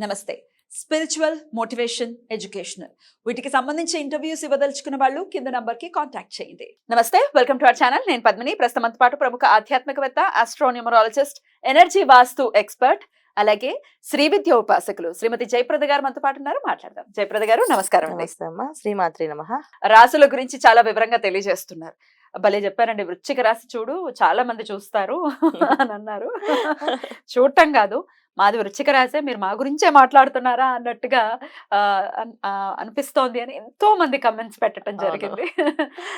నమస్తే. Spiritual motivation educational వీటికి సంబంధించి ఇంటర్వ్యూస్ ఇవ్వదలుచుకున్న వాళ్ళు కింద నంబర్కి కాంటాక్ట్ చేయండి. నమస్తే వెల్కమ్ టు అవర్ ఛానల్ నేను పద్మిని. ప్రస్తుతం పాటు ప్రముఖ ఆధ్యాత్మికవేత్త ఆస్ట్రోన్యూమరాలజిస్ట్ ఎనర్జీ వాస్తు ఎక్స్పర్ట్ అలాగే శ్రీ విద్య ఉపాసకులు శ్రీమతి జయప్రద గారు మనతో పాటు ఉన్నారు. మాట్లాడదాం. జయప్రద గారు నమస్కారం శ్రీమాత్రి నమ. రాసుల గురించి చాలా వివరంగా తెలియజేస్తున్నారు. భలే చెప్పారండి. వృశ్చిక రాశి చూడు చాలా మంది చూస్తారు అని అన్నారు. చూడటం కాదు. మాది వృశ్చిక రాసే మీరు మా గురించే మాట్లాడుతున్నారా అన్నట్టుగా అనిపిస్తోంది అని ఎంతో మంది కమెంట్స్ పెట్టడం. జరిగింది.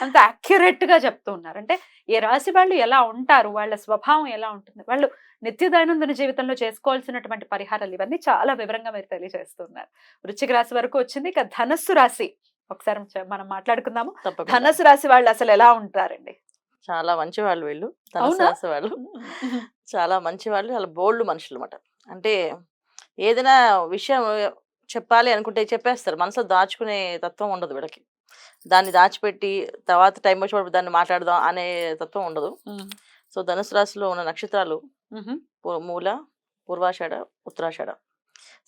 అంత accurate గా చెప్తూ ఉన్నారు. అంటే ఈ రాశి వాళ్ళు ఎలా ఉంటారు? వాళ్ళ స్వభావం ఎలా ఉంటుంది? వాళ్ళు నిత్య దైనందిన జీవితంలో చేసుకోవాల్సినటువంటి పరిహారాలు ఇవన్నీ చాలా వివరంగా మీరు తెలియజేస్తున్నారు. వృశ్చిక రాశి వరకు వచ్చింది ఇక ధనస్సు రాశి. ఒకసారి మనం మాట్లాడుకుందాము. ధనస్సు రాశి వాళ్ళు అసలు ఎలా ఉంటారండి? చాలా మంచి వాళ్ళు వీళ్ళు. ధనుసు? రాశి వాళ్ళు. చాలా మంచి వాళ్ళు చాలా బోల్డ్ మనుషులు అనమాట అంటే ఏదైనా విషయం చెప్పాలి అనుకుంటే చెప్పేస్తారు. మనసులో దాచుకునే తత్వం ఉండదు వీళ్ళకి. దాన్ని దాచిపెట్టి తర్వాత టైం వచ్చినప్పుడు దాన్ని మాట్లాడదాం అనే తత్వం ఉండదు. సో ధనుసు రాశిలో ఉన్న నక్షత్రాలు మూల పూర్వాషాఢ ఉత్తరాషాఢ.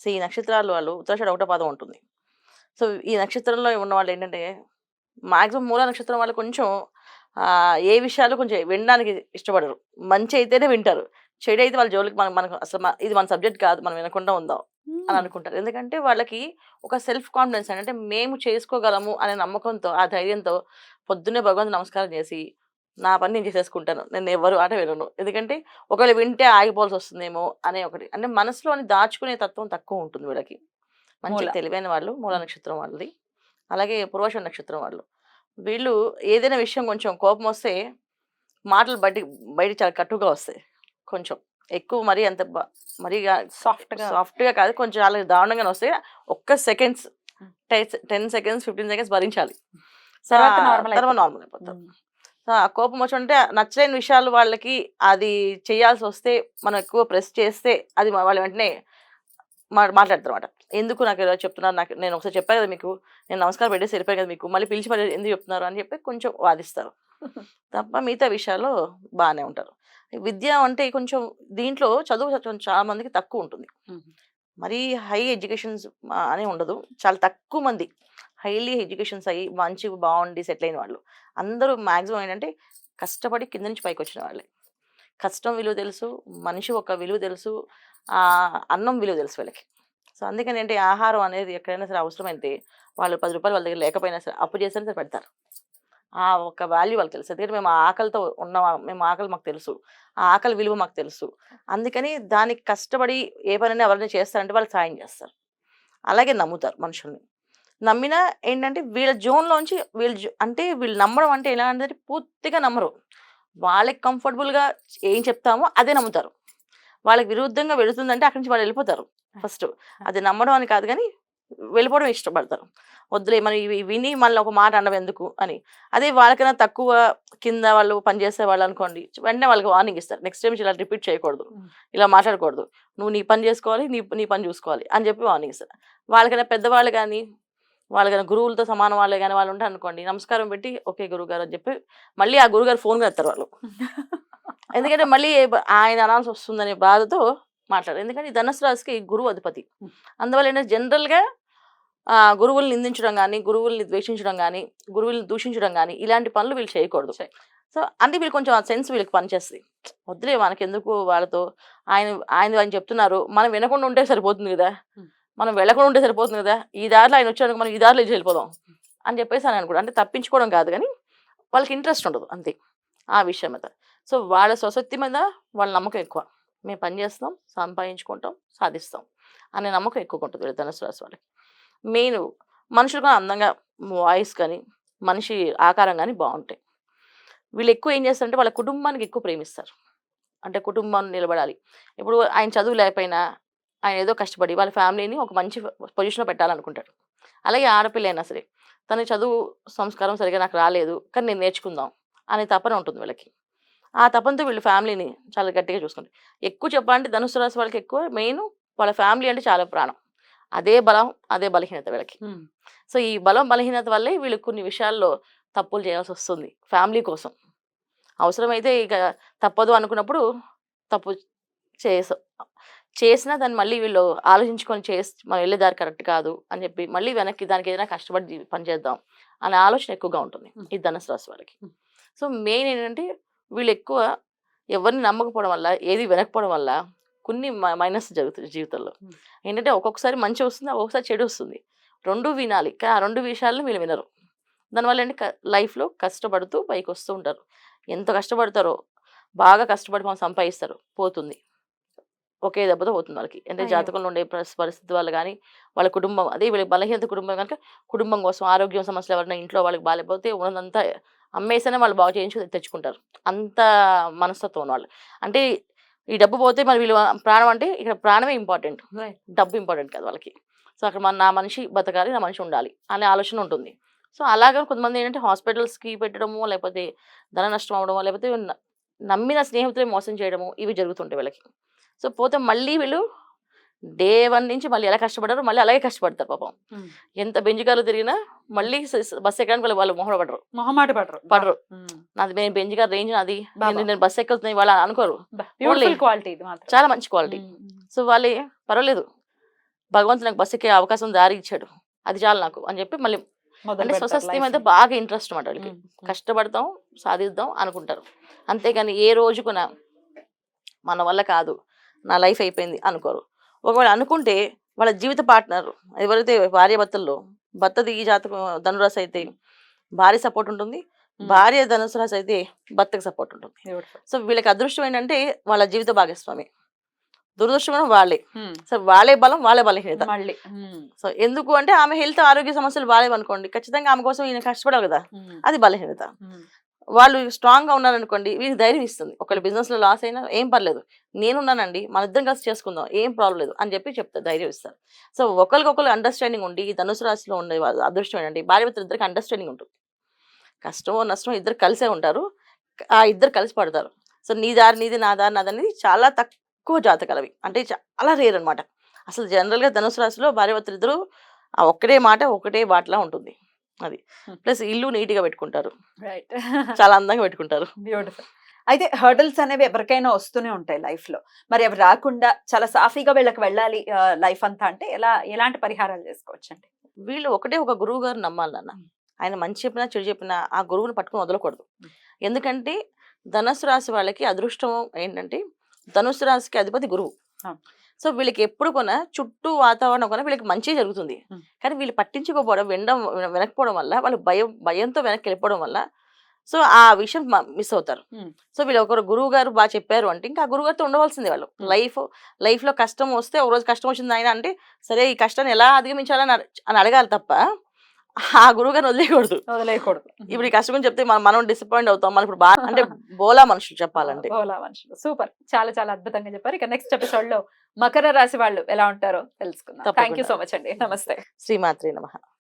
సో ఈ నక్షత్రాలు వాళ్ళు ఉత్తరాషాఢ ఒకటో పాదం ఉంటుంది. సో ఈ నక్షత్రంలో ఉన్న వాళ్ళు ఏంటంటే మాక్సిమం మూల నక్షత్రం వాళ్ళు కొంచెం ఏ విషయాలు కొంచెం వినడానికి ఇష్టపడరు. మంచి అయితేనే వింటారు. చెడు అయితే వాళ్ళ జోలికి మనం మనకు అసలు ఇది మన సబ్జెక్ట్ కాదు మనం వినకుండా ఉందాం అని అనుకుంటారు. ఎందుకంటే వాళ్ళకి ఒక సెల్ఫ్ కాన్ఫిడెన్స్ అంటే మేము చేసుకోగలము అనే నమ్మకంతో ఆ ధైర్యంతో పొద్దున్నే భగవంతు నమస్కారం చేసి నా పని నేను చేసేసుకుంటాను. నేను ఎవరు ఆట వినను. ఎందుకంటే ఒకవేళ వింటే ఆగిపోవాల్సి వస్తుందేమో అనే ఒకటి. అంటే మనసులోని దాచుకునే తత్వం తక్కువ ఉంటుంది వీళ్ళకి. మంచి. తెలివైన వాళ్ళు మూల నక్షత్రం వాళ్ళది. అలాగే పూర్వష నక్షత్రం వాళ్ళు. వీళ్ళు ఏదైనా విషయం కొంచెం కోపం వస్తే మాటలు బయట బయట చాలా కట్టుగా వస్తాయి కొంచెం. ఎక్కువ మరీ అంత మరీ సాఫ్ట్గా సాఫ్ట్గా కాదు కొంచెం చాలా దారుణంగానే వస్తాయి ఒక్క seconds ten seconds fifteen seconds భరించాలి. తర్వాత అయిపోతుంది. నార్మల్ ఆ కోపం వచ్చి ఉంటే నచ్చలేని విషయాలు వాళ్ళకి అది చేయాల్సి వస్తే మనం ఎక్కువ ప్రెస్ చేస్తే అది వాళ్ళు వెంటనే మాట్లాడతారు అనమాట ఎందుకు నాకు ఇలా చెప్తున్నారు? నాకు నేను ఒకసారి చెప్పాను కదా మీకు నేను నమస్కారం పెట్టేసి వెళ్ళిపోయాను కదా మీకు మళ్ళీ పిలిచి మళ్ళీ ఎందుకు చెప్తున్నారు అని చెప్పి కొంచెం వాదిస్తారు. తప్ప మిగతా విషయాల్లో బాగానే ఉంటారు. విద్య అంటే కొంచెం దీంట్లో చదువు చాలా మందికి తక్కువ ఉంటుంది. మరీ హై ఎడ్యుకేషన్స్ అని ఉండదు. చాలా తక్కువ మంది హైలీ ఎడ్యుకేషన్స్ అయ్యి మంచి బాగుండి సెటిల్ అయిన వాళ్ళు. అందరూ మ్యాక్సిమం ఏంటంటే కష్టపడి కింద నుంచి పైకి వచ్చిన వాళ్ళే. కష్టం విలువ తెలుసు మనిషి ఒక విలువ తెలుసు అన్నం విలువ తెలుసు వీళ్ళకి. సో అందుకని ఏంటి ఆహారం అనేది ఎక్కడైనా సరే అవసరమైతే వాళ్ళు పది రూపాయలు వాళ్ళ దగ్గర లేకపోయినా సరే అప్పు చేసినా సరే పెడతారు ఆ ఒక వాల్యూ వాళ్ళకి తెలుసు. ఎందుకంటే మేము ఆకలితో ఉన్న మేము ఆకలి మాకు తెలుసు. ఆ ఆకలి విలువ మాకు తెలుసు. అందుకని దానికి కష్టపడి ఏ పనైనా ఎవరైనా చేస్తారంటే వాళ్ళు సాయం చేస్తారు. అలాగే నమ్ముతారు మనుషుల్ని. నమ్మినా ఏంటంటే వీళ్ళ జోన్లోంచి వీళ్ళు జో- అంటే వీళ్ళు నమ్మడం అంటే ఎలా అంటే పూర్తిగా నమ్మరు. వాళ్ళకి కంఫర్టబుల్గా ఏం చెప్తామో అదే నమ్ముతారు. వాళ్ళకి విరుద్ధంగా వెళుతుందంటే అక్కడి నుంచి వాళ్ళు వెళ్ళిపోతారు. ఫస్ట్ అది నమ్మడం అని కాదు కానీ వెళ్ళిపోవడం ఇష్టపడతారు. వద్దులే మనం ఇవి విని మళ్ళీ ఒక మాట అనడం ఎందుకు అని. అదే వాళ్ళకైనా తక్కువ కింద వాళ్ళు పనిచేసే వాళ్ళు అనుకోండి వెంటనే వాళ్ళకి వార్నింగ్ ఇస్తారు. నెక్స్ట్ టైం ఇలా రిపీట్ చేయకూడదు. ఇలా మాట్లాడకూడదు. నువ్వు నీ పని చేసుకోవాలి నీ నీ పని చూసుకోవాలి అని చెప్పి వార్నింగ్ ఇస్తారు. వాళ్ళకైనా పెద్దవాళ్ళు కానీ వాళ్ళకైనా గురువులతో సమానం వాళ్ళే కానీ వాళ్ళు ఉంటారు అనుకోండి నమస్కారం పెట్టి ఓకే గురువు గారు అని చెప్పి మళ్ళీ ఆ గురుగారు ఫోన్ చేస్తారు వాళ్ళు. ఎందుకంటే మళ్ళీ ఆయన అనాల్సి వస్తుందనే బాధతో మాట్లాడారు. ఎందుకంటే ఈ ధనుసు రాశికి గురువు అధిపతి. అందువల్ల ఏంటంటే జనరల్గా గురువుల్ని నిందించడం కానీ గురువుల్ని ద్వేషించడం కానీ గురువుల్ని దూషించడం కానీ ఇలాంటి పనులు వీళ్ళు చేయకూడదు. చేయ- సో అంటే వీళ్ళు కొంచెం ఆ సెన్స్ వీళ్ళకి పనిచేస్తుంది. వద్దులే మనకి ఎందుకు వాళ్ళతో? ఆయన ఆయన ఆయన చెప్తున్నారు. మనం వినకుండా ఉంటే సరిపోతుంది కదా. మనం వెళ్ళకుండా ఉంటే సరిపోతుంది కదా? ఈ దారిలో ఆయన వచ్చాడు మనం ఈ దారిలో వెళ్ళిపోదాం అని చెప్పేసి అని అనుకుంటా అంటే తప్పించుకోవడం కాదు కానీ వాళ్ళకి ఇంట్రెస్ట్ ఉండదు అంతే. ఆ విషయం మీద సో వాళ్ళ స్వశక్తి మీద వాళ్ళ నమ్మకం ఎక్కువ. మేము పని చేస్తాం సంపాదించుకుంటాం సాధిస్తాం అనే నమ్మకం ఎక్కువ ఉంటుంది వీళ్ళ ధనుసు రాశి వాళ్ళకి. మెయిన్ మనుషులు కూడా అందంగా వాయిస్ కానీ మనిషి ఆకారం కానీ బాగుంటాయి. వీళ్ళు ఎక్కువ ఏం చేస్తారంటే వాళ్ళ కుటుంబానికి ఎక్కువ ప్రేమిస్తారు. అంటే కుటుంబం నిలబడాలి. ఇప్పుడు ఆయన చదువు లేకపోయినా ఆయన ఏదో కష్టపడి వాళ్ళ ఫ్యామిలీని ఒక మంచి పొజిషన్లో పెట్టాలనుకుంటాడు. అలాగే ఆడపిల్ల అయినా సరే తన చదువు సంస్కారం సరిగా నాకు రాలేదు కానీ నేను నేర్చుకుందాం అనే తపన ఉంటుంది వీళ్ళకి ఆ తపనతో వీళ్ళు ఫ్యామిలీని చాలా గట్టిగా చూసుకుంటారు ఎక్కువ చెప్పాలంటే ధనుసు రాశి వాళ్ళకి ఎక్కువ మెయిన్ వాళ్ళ ఫ్యామిలీ అంటే చాలా ప్రాణం అదే బలం అదే బలహీనత వీళ్ళకి. సో ఈ బలం బలహీనత వల్లే వీళ్ళు కొన్ని విషయాల్లో తప్పులు చేయాల్సి వస్తుంది ఫ్యామిలీ కోసం అవసరమైతే ఇక తప్పదు అనుకున్నప్పుడు తప్పు చేస చేసినా దాన్ని మళ్ళీ వీళ్ళు ఆలోచించుకొని చేసి మనం వెళ్ళే దారి కరెక్ట్ కాదు అని చెప్పి మళ్ళీ వెనక్కి దానికి ఏదైనా కష్టపడి జీ- పని చేద్దాం అనే ఆలోచన ఎక్కువగా ఉంటుంది. ఈ ధనుసు రాశి వాళ్ళకి. సో మెయిన్ ఏంటంటే వీళ్ళు ఎక్కువ ఎవరిని నమ్మకపోవడం వల్ల ఏది వినకపోవడం వల్ల కొన్ని మైనస్ జరుగుతుంది జీవితంలో. ఏంటంటే ఒక్కొక్కసారి మంచి వస్తుంది ఒక్కొక్కసారి చెడు వస్తుంది. రెండు వినాలి కానీ ఆ రెండు విషయాలను వీళ్ళు వినరు. దానివల్ల ఏంటి లైఫ్లో కష్టపడుతూ పైకి వస్తూ ఉంటారు. ఎంత కష్టపడతారో బాగా కష్టపడి మనం సంపాదిస్తారు పోతుంది. ఒకే దెబ్బతో పోతుంది వాళ్ళకి. అంటే. జాతకంలో ఉండే పరిస్- పరిస్థితి వల్ల కానీ వాళ్ళ కుటుంబం అదే వీళ్ళకి బలహీనత కుటుంబం కనుక కుటుంబం కోసం ఆరోగ్యం సమస్యలు ఎవరైనా ఇంట్లో వాళ్ళకి బాగాలేకపోతే ఉన్నదంతా అమ్మేసనే వాళ్ళు బాగు చేయించి తెచ్చుకుంటారు. అంత మనస్తత్వం వాళ్ళు అంటే ఈ డబ్బు పోతే మరి వీళ్ళు ప్రాణం అంటే ఇక్కడ ప్రాణమే ఇంపార్టెంట్. డబ్బు ఇంపార్టెంట్ కాదు వాళ్ళకి. సో అక్కడ మన నా మనిషి బతకాలి నా మనిషి ఉండాలి అనే ఆలోచన ఉంటుంది. సో అలాగే కొంతమంది ఏంటంటే హాస్పిటల్స్కి పెట్టడము లేకపోతే ధన నష్టం అవడము లేకపోతే నమ్మిన స్నేహితులే మోసం చేయడము ఇవి జరుగుతుంటాయి వీళ్ళకి. సో పోతే మళ్ళీ వీళ్ళు డే వన్ నుంచి మళ్ళీ ఎలా కష్టపడరు మళ్ళీ అలాగే కష్టపడతారు పాపం. ఎంత బెంజికాలు తిరిగినా మళ్ళీ బస్ ఎక్కడానికి వాళ్ళు వాళ్ళు మొహం పడరు. మొహమాట పడరు. పడరు. నాది నేను బెంజికారు రేంజ్ నాది. నేను- బస్ ఎక్కుతున్నాయి వాళ్ళు అనుకోరు. క్వాలిటీ చాలా మంచి క్వాలిటీ. సో వాళ్ళే పర్వాలేదు. భగవంతుడు నాకు బస్ ఎక్కే అవకాశం దారి ఇచ్చాడు. అది చాలు నాకు అని చెప్పి మళ్ళీ మీద ని. బాగా ఇంట్రెస్ట్ అనమాట వాళ్ళకి. కష్టపడతాం సాధిద్దాం అనుకుంటారు. అంతేగాని ఏ రోజుకున మన వల్ల కాదు. నా లైఫ్ అయిపోయింది అనుకోరు. ఒకవేళ అనుకుంటే వాళ్ళ జీవిత పార్ట్నర్ ఎవరైతే భార్య భర్తల్లో భర్తది ఈ జాతకం ధనురాశి అయితే భార్య సపోర్ట్ ఉంటుంది. భార్య ధనుసు రాశి అయితే భర్తకి సపోర్ట్ ఉంటుంది. సో వీళ్ళకి అదృష్టం ఏంటంటే వాళ్ళ జీవిత భాగస్వామి. దురదృష్టం కూడా వాళ్ళే. సో వాళ్ళే బలం వాళ్ళే బలహీనత. మళ్ళీ సో ఎందుకు అంటే ఆమె హెల్త్ ఆరోగ్య సమస్యలు బాగాలేవనుకోండి ఖచ్చితంగా ఆమె కోసం ఈయన కష్టపడాలి కదా. అది బలహీనత. వాళ్ళు స్ట్రాంగ్గా ఉన్నారనుకోండి వీరికి ధైర్యం ఇస్తుంది. ఒకళ్ళు బిజినెస్లో లాస్ అయినా ఏం పర్లేదు. నేనున్నానండి మన ఇద్దరం కలిసి చేసుకుందాం ఏం ప్రాబ్లం లేదు అని చెప్పి చెప్తారు ధైర్యం ఇస్తారు. సో ఒకరికొకరు అండర్స్టాండింగ్ ఉండి ఈ ధనుసు రాశిలో ఉండే అదృష్టం ఏంటంటే భార్య భర్తలు ఇద్దరికి అండర్స్టాండింగ్ ఉంటుంది. కష్టమో నష్టమో ఇద్దరు కలిసే ఉంటారు. ఆ ఇద్దరు కలిసి పడతారు. సో నీ దారి నీది నా దారి నాది అనేది చాలా తక్కువ జాతకలవి. అంటే చాలా రేర్ అనమాట అసలు జనరల్గా ధనుసు రాశిలో భార్యభర్తలు ఇద్దరు ఆ ఒక్కటే మాట ఒకటే బాటలా ఉంటుంది. అది. ప్లస్ ఇల్లు నీట్గా పెట్టుకుంటారు. రైట్. చాలా అందంగా పెట్టుకుంటారు. బ్యూటిఫుల్. అయితే హర్డల్స్ అనేవి ఎవరికైనా వస్తూనే ఉంటాయి లైఫ్లో మరి అవి రాకుండా చాలా సాఫీగా వీళ్ళకి వెళ్ళాలి లైఫ్ అంతా అంటే ఎలా ఎలాంటి పరిహారాలు చేసుకోవచ్చండి? వీళ్ళు ఒకటే ఒక గురువు గారు నమ్మాలి నాన్న. ఆయన మంచి చెప్పినా చెడు చెప్పినా ఆ గురువుని పట్టుకుని వదలకూడదు. ఎందుకంటే ధనుసు రాశి వాళ్ళకి అదృష్టం ఏంటంటే ధనుసు రాశికి అధిపతి గురువు. సో వీళ్ళకి ఎప్పుడు కొన చుట్టూ వాతావరణం కొన వీళ్ళకి మంచి జరుగుతుంది. కానీ వీళ్ళు పట్టించుకోకపోవడం వినడం వెనకపోవడం వల్ల వాళ్ళు భయం భయంతో వెనక్కి వెళ్ళిపోవడం వల్ల సో ఆ విషయం మిస్ అవుతారు. సో వీళ్ళు ఒకరు గురువు గారు బాగా చెప్పారు అంటే ఇంకా ఆ గురువు గారితో ఉండవలసిందే వాళ్ళు. లైఫ్ లైఫ్లో కష్టం వస్తే ఒక రోజు కష్టం వచ్చింది ఆయన అంటే సరే ఈ కష్టాన్ని ఎలా అధిగమించాలని అని అడగాలి తప్ప ఆ గురువు గారిని వదిలేయకూడదు. వదిలేయకూడదు. ఇప్పుడు ఈ కష్టం చెప్తే మనం మనం డిసప్పాయింట్ అవుతాం. మనం ఇప్పుడు బాగా అంటే బోలా మనుషులు చెప్పాలంటే. ఓలా మనుషులు. సూపర్. చాలా చాలా అద్భుతంగా చెప్పారు. ఇక నెక్స్ట్ ఎపిసోడ్లో మకర రాశి వాళ్ళు ఎలా ఉంటారో తెలుసుకుందాం. Thank you. సో మచ్ అండి. నమస్తే. శ్రీమాత్రి నమ.